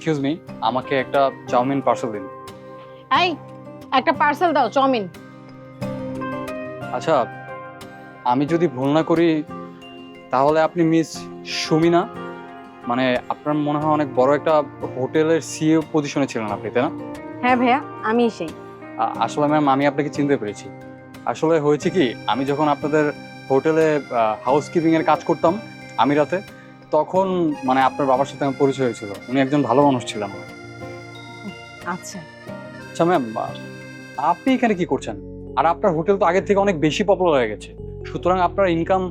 Excuse me আমাকে একটা chowmein parcel দিন। এই একটা পার্সেল দাও চাউমিন। আচ্ছা আমি যদি ভুল না করি তাহলে আপনি মিস সুমিনা মানে আপনার মনে হয় অনেক বড় একটা হোটেলের সিইও পজিশনে ছিলেন আপনি তাই না? হ্যাঁ ভাইয়া আমি সেই। আসলে ম্যাম আমি আপনাকে চিনতে পেরেছি। আসলে হয়েছে কি আমি যখন আপনাদের হোটেলে হাউসকিপিং এর কাজ করতাম আমি রাতে তখন মানে আপনার বাবার সাথে আমার পরিচয় হয়েছিল। উনি একজন ভালো মানুষ ছিলেন আচ্ছা। আচ্ছা ম্যাম আপনি এখানে কি করছেন? আর আপনার হোটেল তো আগের থেকে অনেক বেশি পপুলার হয়ে গেছে। সুতরাং আপনার ইনকাম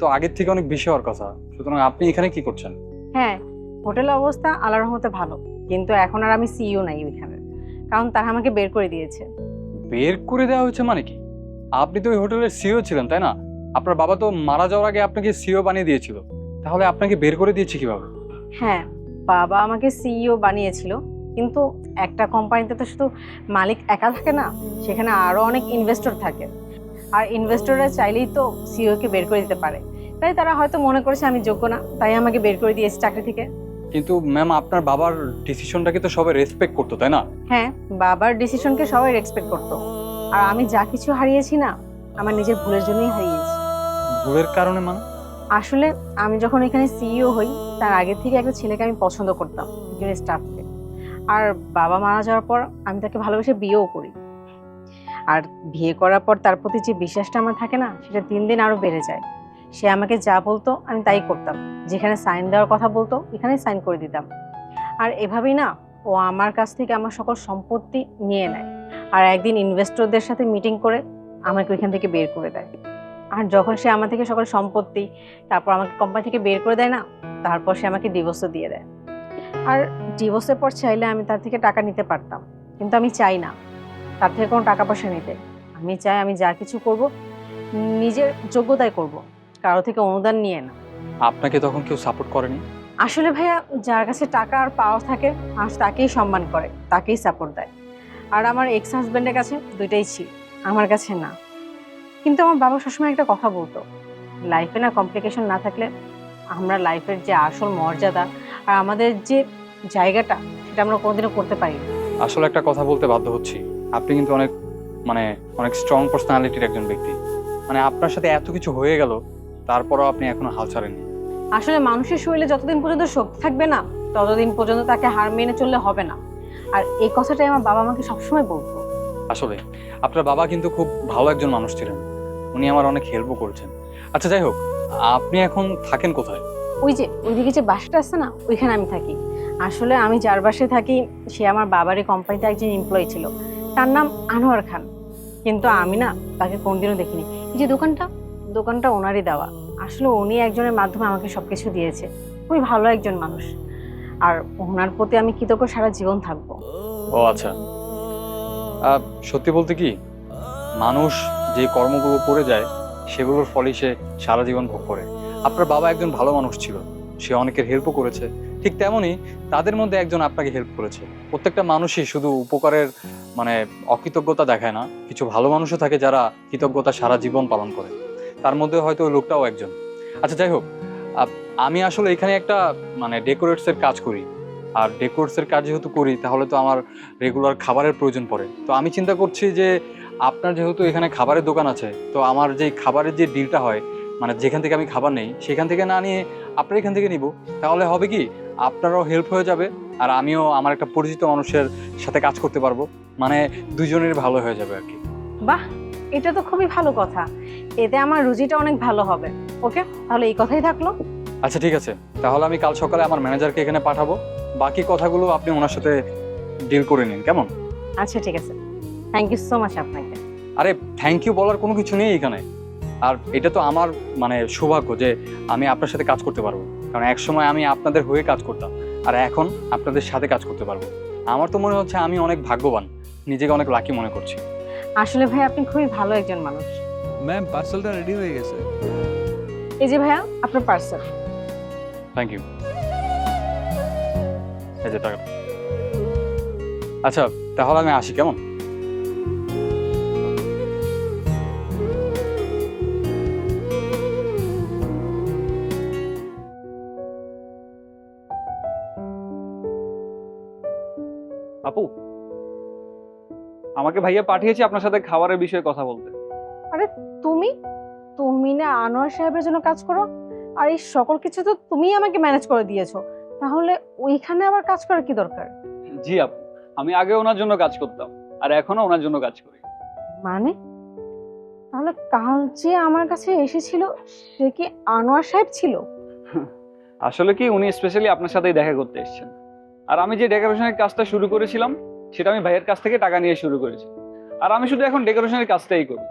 তো আগের থেকে অনেক বেশি হওয়ার কথা। সুতরাং আপনি এখানে কি করছেন? হ্যাঁ হোটেলের অবস্থা আল্লাহর রহমতে ভালো। কিন্তু এখন আর আমি সিইও নাই ওইখানে। কারণ তারা আমাকে বের করে দিয়েছে। বের করে দেওয়া হয়েছে মানে কি? আপনি তো ওই হোটেলের সিও ছিলেন তাই না? আপনার বাবা তো মারা যাওয়ার আগে আপনাকে সিও বানিয়ে দিয়েছিল। তাহলে আপনাকে বের করে দিয়েছে কীভাবে? হ্যাঁ বাবা আমাকে সিইও বানিয়েছিল কিন্তু একটা কোম্পানিতে তো শুধু মালিক একা থাকে না সেখানে আরও অনেক ইনভেস্টর থাকে। আর ইনভেস্টররা চাইলেই তো সিইওকে বের করে দিতে পারে। তাই তারা হয়তো মনে করেছে আমি যোগ্য না তাই আমাকে বের করে দিয়েছে চাকরি থেকে। কিন্তু ম্যাম আপনার বাবার ডিসিশনটাকে তো সবাই রেসপেক্ট করতো তাই না? হ্যাঁ বাবার ডিসিশনকে সবাই রেসপেক্ট করতো। আর আমি যা কিছু হারিয়েছি না আমার নিজের ভুলের জন্যই হারিয়েছি। ভুলের কারণে মানে? আসলে আমি যখন এখানে সিইও হই, তার আগে থেকে একটা ছেলেকে আমি পছন্দ করতাম, একজন স্টাফকে আর বাবা মারা যাওয়ার পর আমি তাকে ভালোবেসে বিয়েও করি। আর বিয়ে করার পর তার প্রতি যে বিশ্বাসটা আমার থাকে না, সেটা দিন দিন আরও বেড়ে যায়। সে আমাকে যা বলতো, আমি তাই করতাম। যেখানে সাইন দেওয়ার কথা বলতো এখানে সাইন করে দিতাম। আর এভাবেই না, ও আমার কাছ থেকে আমার সকল সম্পত্তি নিয়ে নেয়। আর একদিন ইনভেস্টরদের সাথে মিটিং করে, আমাকে ওইখান থেকে বের করে দেয়। আর যখন সে আমার থেকে সকল সম্পত্তি তারপর আমাকে কোম্পানি থেকে বের করে দেয় না তারপর সে আমাকে ডিভোর্সও দিয়ে দেয়। আর ডিভোর্সের পর চাইলে আমি তার থেকে টাকা নিতে পারতাম কিন্তু আমি চাই না। তার থেকে কোনো টাকা পয়সা নিতে। আমি চাই আমি যা কিছু করব নিজের যোগ্যতায় করব। কারও থেকে অনুদান নিয়ে না। আপনাকে তখন কেউ সাপোর্ট করেনি? আসলে ভাইয়া যার কাছে টাকা আর পাওয়ার থাকে মানুষ তাকেই সম্মান করে তাকেই সাপোর্ট দেয়। আর আমার এক্স হাজব্যান্ডের কাছে দুইটাই ছিল আমার কাছে না। কিন্তু আমার বাবা সবসময় একটা কথা বলতো লাইফে না কমপ্লিকেশন না থাকলে আমরা লাইফের যে আসল মর্যাদা আর আমাদের যে জায়গাটা সেটা আমরা কোনোদিনও করতে পারি না। আসলে একটা কথা বলতে বাধ্য হচ্ছি। আপনি কিন্তু অনেক মানে অনেক স্ট্রং পার্সোনালিটির একজন ব্যক্তি। মানে আপনার সাথে এত কিছু হয়ে গেল তারপরও আপনি এখনও হাল ছাড়েননি। আসলে মানুষের শরীরে যতদিন পর্যন্ত শক্তি থাকবে না ততদিন পর্যন্ত তাকে হার মেনে চললে হবে না। আর এই কথাটাই আমার বাবা আমাকে সবসময় বলতো। আসলে আপনার বাবা কিন্তু খুব ভালো একজন মানুষ ছিলেন। উনি আমার অনেক হেল্পও করছেন। আচ্ছা যাই হোক আপনি এখন থাকেন কোথায়? ওই যে ওইদিকে যে বাসাটা আছে না ওইখানে আমি থাকি। আসলে আমি যার বাসায় থাকি সে আমার বাবারই কোম্পানিতে একজন এমপ্লয়ি ছিল। তার নাম আনোয়ার খান। কিন্তু আমি না তাকে কোনদিনও দেখিনি। এই যে দোকানটা দোকানটা ওনারই দেওয়া। আসলে উনি একজনের মাধ্যমে আমাকে সব কিছু দিয়েছে। খুবই ভালো একজন মানুষ। আর ওনার প্রতি আমি কৃতজ্ঞ সারা জীবন থাকব। ও আচ্ছা। সত্যি বলতে কি মানুষ যে কর্মগুলো করে যায়, সেগুলোর ফলে সে সারা জীবন ভোগ করে। আপনার বাবা একজন ভালো মানুষ ছিল। সে অনেকের হেল্পও করেছে। ঠিক তেমনই তাদের মধ্যে একজন আপনাকে হেল্প করেছে। প্রত্যেকটা মানুষই শুধু উপকারের মানে অকৃতজ্ঞতা দেখায় না, কিছু ভালো মানুষও থাকে যারা কৃতজ্ঞতা সারা জীবন পালন করে। তার মধ্যে হয়তো ওই লোকটাও একজন। আচ্ছা যাই হোক আমি আসলে এখানে একটা মানে ডেকোরেটসের কাজ করি। আর ডেকোরেটসের কাজ যেহেতু করি তাহলে তো আমার রেগুলার খাবারের প্রয়োজন পড়ে। তো আমি চিন্তা করছি যে আপনার যেহেতু এখানে খাবারের দোকান আছে তো আমার যে খাবারের যে ডিলটা হয় মানে যেখান থেকে আমি খাবার নেই সেখান থেকে না নিয়ে আপনার এখান থেকে নিব। তাহলে হবে কি আপনারও হেল্প হয়ে যাবে আর আমিও আমার একটা পরিচিত মানুষের সাথে কাজ করতে পারব। মানে দুজনের ভালো হয়ে যাবে আর কি। বাহ! এটা তো খুবই ভালো কথা। এতে আমার রুজিটা অনেক ভালো হবে। ওকে তাহলে এই কথাই থাকল। আচ্ছা ঠিক আছে। তাহলে আমি কাল সকালে আমার ম্যানেজারকে এখানে পাঠাবো। বাকি কথাগুলো আপনি ওনার সাথে ডিল করে নিন কেমন? আচ্ছা ঠিক আছে। থ্যাংক ইউ সো মাচ আপনাকে। আরে থ্যাংক ইউ বলার কোনো কিছু নেই এখানে। আর এটা তো আমার মানে সৌভাগ্য যে আমি আপনার সাথে কাজ করতে পারব। কারণ এক সময় আমি আপনাদের হয়ে কাজ করতাম আর এখন আপনাদের সাথে কাজ করতে পারব। আমার তো মনে হচ্ছে আমি অনেক ভাগ্যবান নিজেকে অনেক লাকি মনে করছি। আসলে ভাই আপনি খুবই ভালো একজন মানুষ। ম্যাম পার্সেলটা রেডি হয়ে গেছে। এই যে ভাইয়া আপনার পার্সেল থ্যাংক ইউ এই টাকা। আচ্ছা তাহলে আমি আসি, কেমন? আপু, আমাকে ভাইয়া পাঠিয়েছে আপনার সাথে খাবারের বিষয়ে কথা বলতে। আরে, তুমি? তুমি না আনোয়ার সাহেবের জন্য কাজ করো, আর এই সকল কিছু তো তুমিই আমাকে ম্যানেজ করে দিয়েছ। তাহলে ওইখানে আবার কাজ করার কি দরকার? জি আপু আমি আগে ওনার জন্য কাজ করতাম আর এখনও ওনার জন্য কাজ করি। মানে? তাহলে কাল যে আমার কাছে এসেছিল সে কি আনোয়ার সাহেব ছিল? আসলে কি উনি স্পেশালি আপনার সাথেই দেখা করতে এসেছেন। আর আমি যে ডেকোরেশনের কাজটা শুরু করেছিলাম সেটা আমি ভাইয়ের কাছ থেকে টাকা নিয়ে শুরু করেছি। আর আমি শুধু এখন ডেকোরেশনের কাজটাই করি।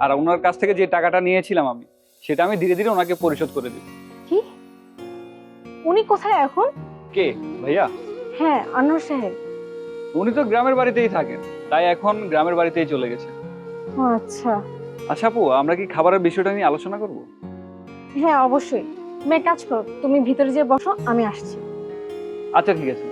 আর ওনার কাছ থেকে যে টাকাটা নিয়েছিলাম আমি সেটা আমি ধীরে ধীরে ওনাকে পরিশোধ করে দিই। উনি কোথায় এখন? কে ভাইয়া? হ্যাঁ আনোয়ার সাহেব। উনি তো গ্রামের বাড়িতেই থাকেন তাই এখন গ্রামের বাড়িতেই চলে গেছে। ও আচ্ছা। আচ্ছা আপু আমরা কি খাবারের বিষয়টা নিয়ে আলোচনা করব? হ্যাঁ অবশ্যই। তুমি এক কাজ করো তুমি ভিতরে যেয়ে বসো আমি আসছি। আচ্ছা ঠিক আছে।